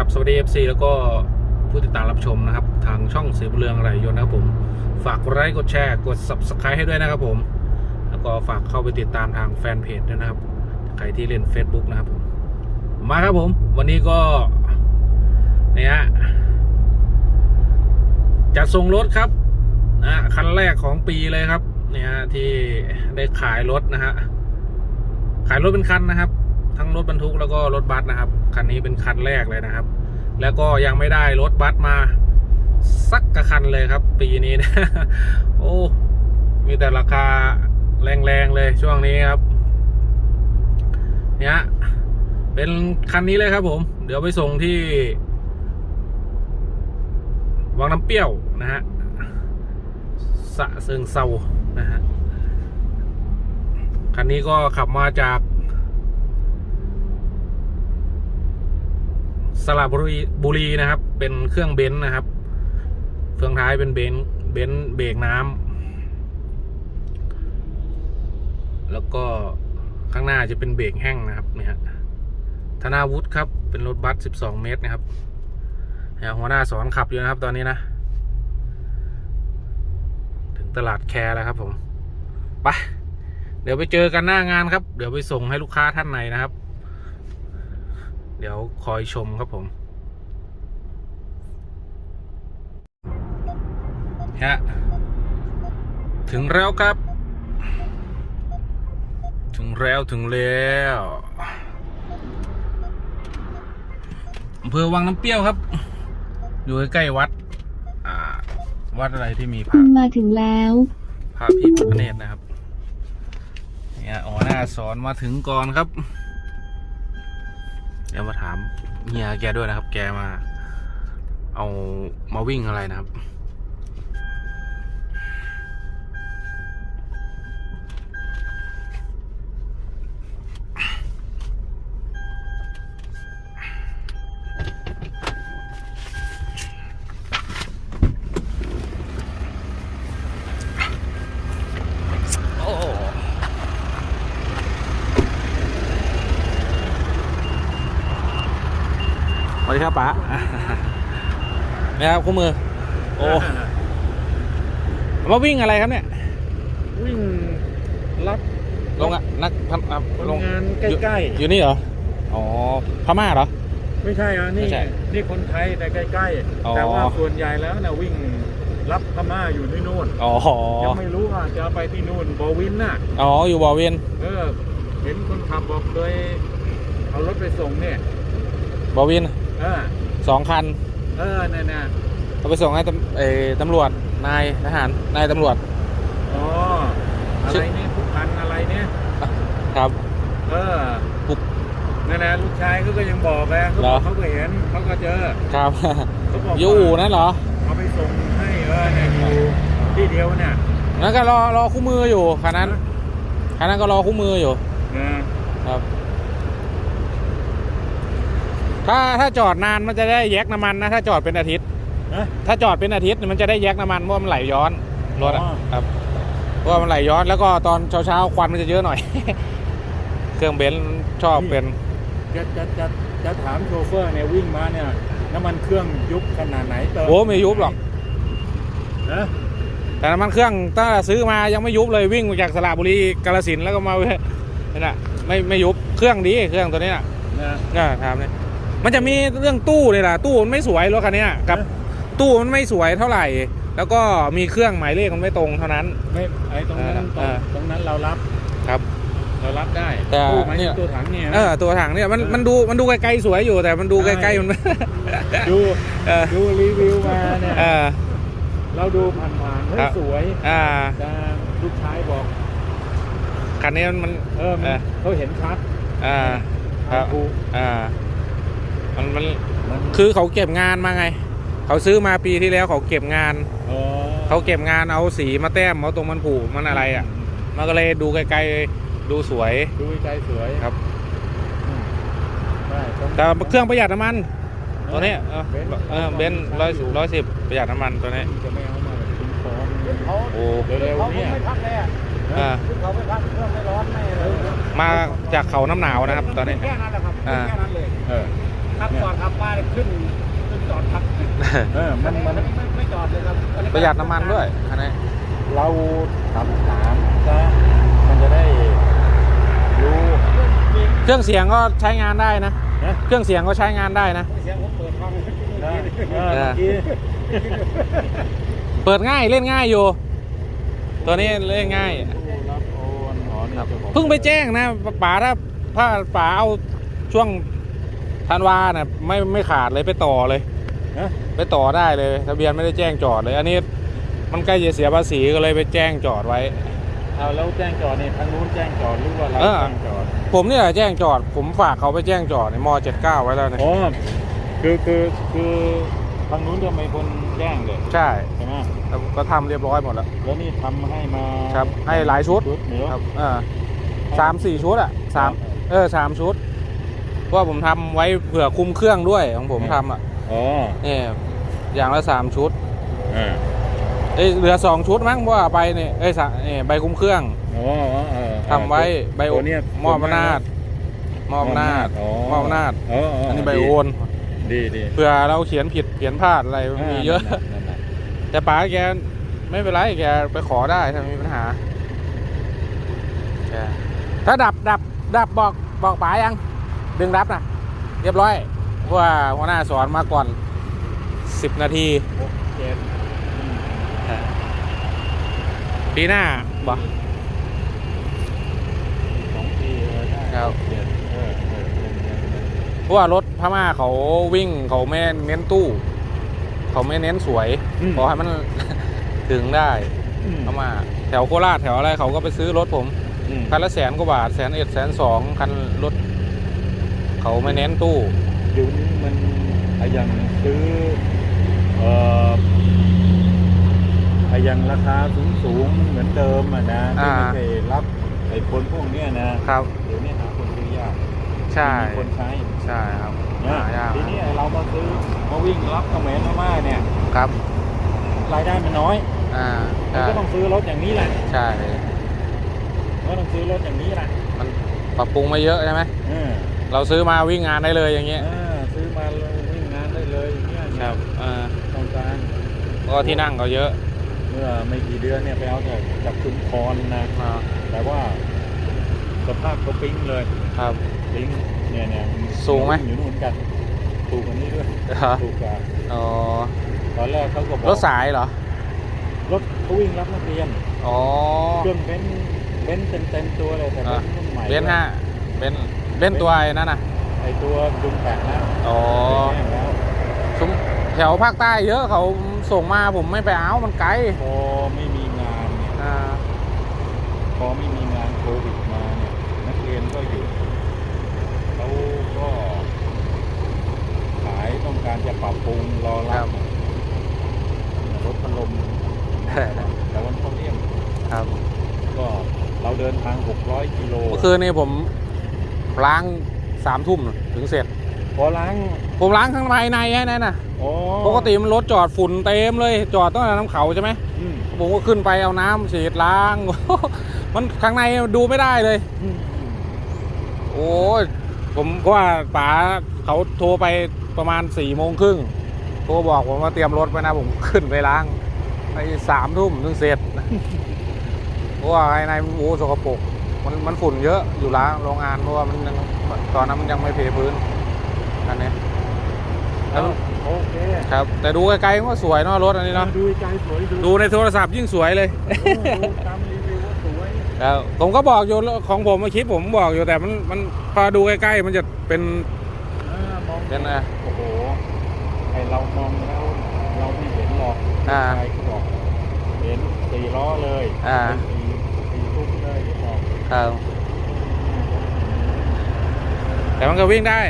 รับสวัสดี FC แล้วก็ผู้ติดตามรับชมนะครับ ทางช่องสีบุเรืองไรยน์นะครับผม ฝากกดไลค์กดแชร์กด Subscribe ให้ด้วยนะครับผม แล้วก็ฝากเข้าไปติดตามทางแฟนเพจด้วยนะครับ ใครที่เล่น Facebook นะครับผม มาครับผม วันนี้ก็เนี่ยฮะจัดส่งรถครับนะคันแรกของปีเลยครับเนี่ยที่ได้ขายรถนะฮะขายรถเป็นคันนะครับ ทั้งรถบรรทุกแล้วก็รถบัสนะครับคันนี้เป็นคันแรกเลยนะครับ แล้วก็ยังไม่ได้รถบัสมาสักกระคันเลยครับ ปีนี้นะโอ้มีแต่ราคาแรงๆเลยช่วงนี้ครับเนี่ยเป็นคันนี้เลยครับผม เดี๋ยวไปส่งที่วังน้ำเปรี้ยวนะฮะสะเซิงเซานะฮะคันนี้ก็ขับมาจาก สระบุรีบุรีนะครับ เป็นเครื่องเบนซ์นะครับเฟืองท้ายเป็นเบนซ์เบนซ์เบรกน้ำแล้วก็ข้างหน้าจะเป็นเบรกแห้งนะครับเนี่ยฮะธนาวุฒิครับ เป็นรถบัส 12 เมตรนะครับหัวหน้าสอนขับอยู่นะครับ ตอนนี้นะ ถึงตลาดแคร์แล้วครับผม ไป เดี๋ยวไปเจอกันหน้างานครับ เดี๋ยวไปส่งให้ลูกค้าท่านไหนนะครับ เดี๋ยวคอยชมครับผมฮะถึงแล้วครับ ถึงแล้วถึงแล้วอำเภอวังน้ำเปรี้ยวครับ อยู่ใกล้ๆวัด อ่า วัดอะไรที่มีพคุระณมาถึงแล้วพระพิฆเนศนะครับเนี่ยอ๋อหน้าสอนมาถึงก่อนครับ เดี๋ยวมาถามเฮียแกด้วยนะครับ แกมา เอามาวิ่งอะไรนะครับ โอ้ สวัสดีครับป๋าเนี่ยครับคู่มือ โอ้มาวิ่งอะไรครับเนี่ย วิ่งรับลงอะนักพันอะคนลงงานใกล้อยู่นี่เหรอ อ๋อ พม่าเหรอๆไม่ใช่อะนี่ไม่ใช่นี่คนไทยแต่ใกล้อ๋อๆแต่ว่าส่วนใหญ่แล้วนะวิ่งรับพม่าอยู่ที่นู่นอ๋อยังไม่รู้ว่าจะไปที่นู่นบอวินน่ะ อ๋อ อยู่บ่อเวียนเออ เห็นคนขับบอกเคยเอารถไปส่งเนี่ยบ่อเวียน เออสองคัน เออเนี่ยนะเอาไปส่งให้ตำเออตำรวจนายทหารนายตำรวจอ๋ออะไรเนี่ยผู้พันอะไรเนี่ยครับ เออปุ๊บนั่นนะลูกชายเขาก็ยังบอกเลยเขาเหรบออกเขาก็เห็นเขาก็เจอครับเขาบอกอยู่อู่นั่นเหรอเอาไปส่งให้เออเนี่ยอยู่ที่เดียวเนี่ยนั่นก็รอรอคู่มืออยู่คันนั้นคันนั้นก็รอคู่มืออยู่นะครับ ถ้าถ้าจอดนานมันจะได้แยกน้ำมันนะ ถ้าจอดเป็นอาทิตย์นะถ้าจอดเป็นอาทิตย์มันจะได้แยกน้ำมันเพราะว่ามันไหลย้อนรถอะอ๋อ ครับเพราะว่ามันไหลย้อนแล้วก็ตอนเช้าเช้าๆควันมันจะเยอะหน่อย เครื่องเบนซ์ชอบเป็น จะจะจะจะถามโชเฟอร์เนี่ยวิ่งมาเนี่ยน้ำมันเครื่องยุบขนาดไหนเติมโอ้ไม่ยุบหรอก นะแต่น้ำมันเครื่องถ้าซื้อมายังไม่ยุบเลยวิ่งมาจากสระบุรีกาฬสินธุ์แล้วก็มา นี่นน่ะไม่ไม่ยุบเครื่องดีเครื่องตัวนี้น่ะนะก็ถามเนี่ย มันจะมีเรื่องตู้เลยล่ะ ตู้มันไม่สวยรถคันเนี้ยกับ ตู้มันไม่สวยเท่าไหร่ แล้วก็มีเครื่องหมายเลขมันไม่ตรงเท่านั้น ไม่ไอ้ตรงนั้นตเอรงอตรงนั้นเรารับครับ เรารับได้แต่ตู้หมายเนี่ถึยงตัวถังเนี่ยนะเออตัวถังเนี่ยมันมันดูมันดูไกลๆสวยอยู่แต่มันดูใกล้ๆมันดูเออ ดูรีวิวมาเนี่ยเออ เราดูผ่านๆเฮ้ครัยบสวยอ่า แต่ลูกชายบอกคันนี้มัน เออมันเออ เขาเห็นชัดอ่า ครับ ถูกอ่า มันมันมันคือเขาเก็บงานมาไง เขาซื้อมาปีที่แล้วเขาเก็บงาน อ๋อเขาเก็บงานเอาสีมาแต้มเอาตรงมันผูกมันอะไรอะ มันก็เลยดูไกลๆดูสวย ดูใจสวยครับ อืมได้ตรงแต่เครื่องประหยัดน้ำมันตัวนี้เออเบนซ์เออเบนร้อยร้อยสิบประหยัดน้ำมันตัวนี้ จะไม่เอามาทิ้งของโอ้เร็วๆเนี่ยอ่าเขาไม่พักเครื่องไม่ร้อนไม่อะไรมาจากเขาน้ำหนาวนะครับ ตอนนี้ แค่นั้นแหละครับอ่า แค่นั้นเลย เออ ขับก่อนขับมาขึ้นขึ้นจอดพักเออมันมันไม่ไม่จอดเลยครับอัประหยัดน้ำมันด้วยอันนี้เราทำถามซะมันจะได้รู้เครื่องเสียงก็ใช้งานได้นะนะเครื่องเสียงก็ใช้งานได้นะเสียงผมเปิดฟังนะเออเมื่อกี้เปิดง่ายเล่นง่ายอยู่ ตัวนี้เล่นง่ายผู้รับโอนอ๋อนี่จ้าของเพิ่งไปแจ้งนะป๋าถ้าถ้าป๋าเอาช่วง ธันวาน่ะไม่ไม่ขาดเลยไปต่อเลยนะไปต่อได้เลยทะเบียนไม่ได้แจ้งจอดเลย อันนี้มันใกล้จะเสียภาษีก็เลยไปแจ้งจอดไว้เอาแล้วแจ้งจอดเนี่ยทางนู้นแจ้งจอดหรือว่าเราเออแจ้งจอด ผมนี่แหละแจ้งจอด ผมฝากเขาไปแจ้งจอดในมเจ็ดเก้าไว้แล้วเนี่ยอ๋อคือคือคือทางนู้นจะเป็นคนแจ้งเลยใช่ใช่ไหมแล้วก็ทำเรียบร้อยหมดแล้วแล้วนี่ทำให้มาครับให้หลายชุดเหนือครับเออสามสี่ชุดอะสามเออสามชุด เพราะว่าผมทำไว้เผื่อคุมเครื่องด้วยของผมทำอะอ๋อเนี่ยอย่างละสามชุดอ่าเอ้ยเหลือสองชุดมั้งเพราะว่าใบเนี่ยเอ้ยสะเนี่ยใบคุมเครื่องอ๋ออ๋อเออทำไว้ใบโอตัวเนี้ยมอบอำนาจมอบอำนาจอ๋อมอบอำนาจอ๋ออ๋ออัอันนี้ใบโอนดีดีเผื่อเราเขียนผิดเขียนพลาดอะไรมีเยอะนั่นน่ะแต่ป๋าแกไม่เป็นไรแกไปขอได้ถ้ามีปัญหาแกถ้าดับดับดับบอกบอกป๋ายัง ดึงดับนะเรียบร้อยเพราะว่าหัวหน้าสอนมาก่อนสิบนาทีหกเจ็ดอืมปีหน้าบอกสองปีเออได้ครับ เจ็ดเออเออเออเออเออเพราะว่ารถพม่าเขาวิ่งเขาไม่เน้นตู้ เขาไม่เน้นสวยขอให้มัน ถึงได้อืมพม่าแถวโคราชแถวอะไรเขาก็ไปซื้อรถผม อืมคันละแสนกว่าบาทแสนเอ็ดแสนสองคันรถ เขาไม่เน้นตู้เดี๋ยวนี้มันไอ้อยังซื้อเอ่อไอ้อยังราคาสูงสูงๆเหมือนเดิมอะนะที่อ่าไม่เคยรับไอ้คนพวกเนี้ยนะครับเดี๋ยวนี้หาคนซื้อยากใช่ไม่มีคนใช้ใช่ครับเนี่ยหายากทีนี้ไอ้เรามาซื้อมาวิ่งรับเขมรพม่าเนี่ยครับรายได้มันน้อย อ่ามันใช่ก็ต้องซื้อรถอย่างนี้แหละใช่ก็ต้องซื้อรถอย่างนี้แหละมันปรับปรุงมาเยอะใช่ไหมเออ เราซื้อมาวิ่งงานได้เลยอย่างเงี้ยเออซื้อมาเลยวิ่งงานได้เลยอย่างเนี่ยครับอ่าต้องการก็ที่นั่งเขาเยอะ เมื่อไม่กี่เดือนเนี่ยไปเอาจากจากชุมพรนะอ่าแต่ว่าสภาพเขาปิ๊งเลยครับปิ๊งเนี่ยเนี่ยสูงไหมอยู่นู่นกันถูกกว่านี้ด้วยเหรอถูกกว่าอ๋อตอนแรกเขาก็บอกรถสายเหรอรถเขาวิ่งรับนักเรียนอ๋อเครื่องเบนซ์เบนซ์เต็มเต็มๆตัวเลยแต่เบนซ์รุ่นใหม่เบนซ์ห้าเบนซ์ เบนซ์ตัวไอ้นั่นน่ะ ไอตัวดุมแปะแล้วอ๋อ แห้งแล้วชุมแถวภาคใต้เยอะเขาส่งมาผมไม่ไปเอามันไกลพอไม่มีงานเนี่ยอ่าพอไม่มีงานโควิดมาเนี่ยนักเรียนก็หยุดเขาก็ขายต้องการจะปรับปรุงรอรับรถพัดลมแต่วันเขาเรียกครับก็เราเดินทาง 600 กิโลเมื่อคืนนี้ผม ล้างสามทุ่มถึงเสร็จพอล้าง ผมล้างข้างภายในแค่นั้นนะโอ้ปกติมันรถจอดฝุ่นเต็มเลย จอดต้องแต่น้ำเขาใช่ไหมอืมผมก็ขึ้นไปเอาน้ำฉีดล้าง มันข้างในดูไม่ได้เลยอืมอืมโอ้ยผมเพราะว่าป๋าเขาโทรไปประมาณสี่โมงครึ่งโทรบอกผมว่าเตรียมรถไว้นะ ผมขึ้นไปล้างไปสามทุ่มถึงเสร็จเพราะว่าภายในมันโอ้สกปรก มันมันฝุ่นเยอะอยู่ล้างโรงงานเพราะว่ามันยังตอนนั้นมันยังไม่เพพื้นอันนี้แล้วโอเคครับ แต่ดูไกลๆก็สวยเนาะรถอันนี้เนาะดูใจสวยดูดูในโทรศัพท์ยิ่งสวยเลยเออดูตามรีวิวว่าสวยแล้วผมก็บอกอยู่ของผมคลิปผมบอกอยู่แต่มันมันพอดูใกล้ๆมันจะเป็นเออมองเป็นอะไรโอ้โหไอเรามองแล้วเราไม่เห็นหรอกอ่าใครเขาบอกเห็นสี่ล้อเลยอ่า เป็นสี่สี่ทุกเลยที่บอก ครับ แต่มันก็วิ่งได้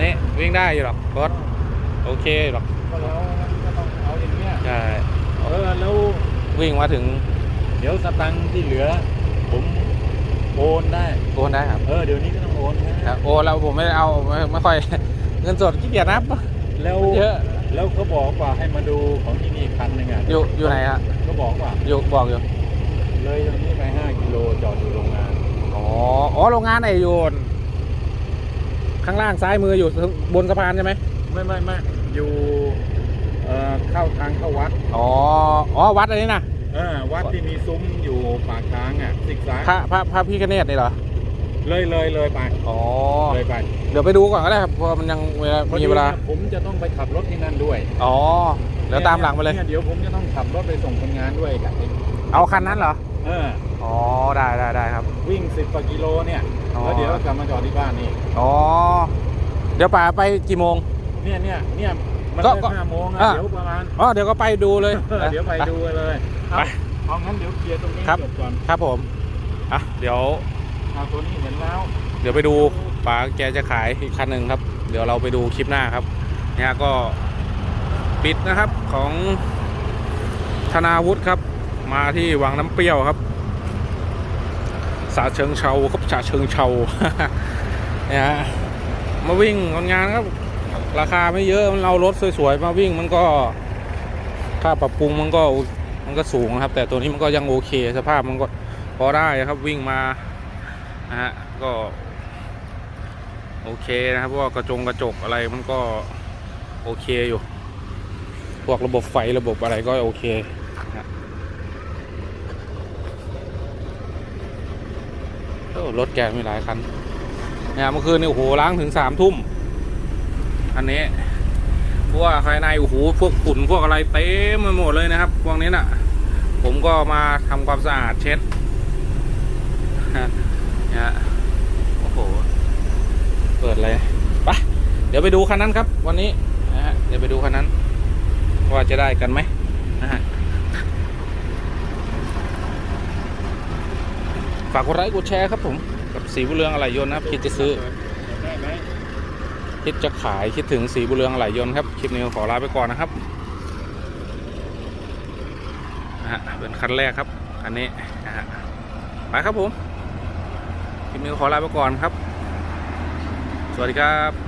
นี่ วิ่งได้อยู่หรอกรถโอเคหรอกก็แล้วงั้นก็ต้องเอาอย่างเงี้ยใช่เออแล้ววิ่งมาถึง เดี๋ยวสตังค์ที่เหลือ ผมโอนได้โอนได้ครับ เออเดี๋ยวนี้ก็ต้องโอนนะครับโอนแล้วผมไม่ได้เอาไม่ไม่ค่อย เงินสดขี้เกียจนับ แล้วเยอะ แล้วเขาบอกว่าให้มาดูของที่นี่คันหนึ่งอะอยู่อยู่ไหนฮะเขาบอกว่าอยู่บอกอยู่เลยตรงนี้ ไปห้ากิโลจอดอยู่โรงงานอ๋ออ๋อโรงงานไหนอยู่ข้างล่างซ้ายมืออยู่บนสะพานใช่ไหมไม่ไม่ไม่อยู่เอ่อเข้าทางเข้าวัดอ๋ออ๋อวัดอะไรนี่นะเออวัดที่มีซุ้มอยู่ปากทางอะซิกซ้ายพระพระพระพี่กเนตนี่เหรอเลยเลยเลยไปอ๋อเลยไปเดี๋ยวไปดูก่อนก็ได้ครับเพราะมันยังเวลาพอมีดีเวลานะผมจะต้องไปขับรถที่นั่นด้วยอ๋อเดี๋ยวตามหลังไปเลยนี่เดี๋ยวผมจะต้องขับรถไปส่งคนงานด้วยกับไอ้เอาคันนั้นเหรอ เอออ๋อได้ได้ได้ครับ วิ่งสิบกว่ากิโลเนี่ยอ๋อ แล้วเดี๋ยวกลับมาจอดที่บ้านนี่อ๋อเดี๋ยวป่าไปกี่โมง เนี่ยเนี่ยเนี่ยมันก็เลิก็กห้าโมงอะอะเดี๋ยวประมาณอ๋อเดี๋ยวก็ไปดูเลยเออเดี๋ยวไปดูเลยไปเอาเอางั้นเดี๋ยวเคลียร์ตรงนี้ครับ จบก่อนครับผมอะเดี๋ยว เอาตัวนี้เห็นแล้ว เดี๋ยวไปดูป๋าแกจะขายอีกคันหนึ่งครับ เดี๋ยวเราไปดูคลิปหน้าครับเนี่ยก็ปิดนะครับของธนาวุฒิครับ มาที่วังน้ำเปรี้ยวครับสาเชิงเชาครับสาเชิงเชาเนี่ยฮะมาวิ่งงานครับ ราคาไม่เยอะมันเรารถสวยๆมาวิ่งมันก็ค่าปรับปรุงมันก็มันก็สูงนะครับ แต่ตัวนี้มันก็ยังโอเค สภาพมันก็พอได้ครับวิ่งมานะฮะก็โอเคนะครับเพราะว่ากระจงกระจกอะไรมันก็โอเคอยู่ พวกระบบไฟระบบอะไรก็โอเคนะโอ้ รถแกมีหลายคันเนี่ยเมื่อคืนนี่โอ้โหล้างถึงสามทุ่ม อันนี้พว่าภายในโอ้โหพวกฝุ่นพวกอะไรเต็มไปหมดเลยนะครับ พวกนี้น่ะ ผมก็มาทำความสะอาดเช็ดเนี่ยฮะโอ้โห เปิดเลยไปเดี๋ยวไปดูคันนั้นครับ วันนี้นะฮะเดี๋ยวไปดูคันนั้น ว่าจะได้กันไหมนะฮะ ฝากกดไลค์กดแชร์ครับผม กับสีบุเรืองอะไหล่ยนต์นะครับ คิดจะซื้อ คิดจะขายคิดถึงสีบุเรืองไหลยนต์ครับคลิปนี้ขอลาไปก่อนนะครับนะฮะเป็นคันแรกครับคันนี้นะฮะไปครับผมคลิปนี้ขอลาไปก่อนครับ สวัสดีครับ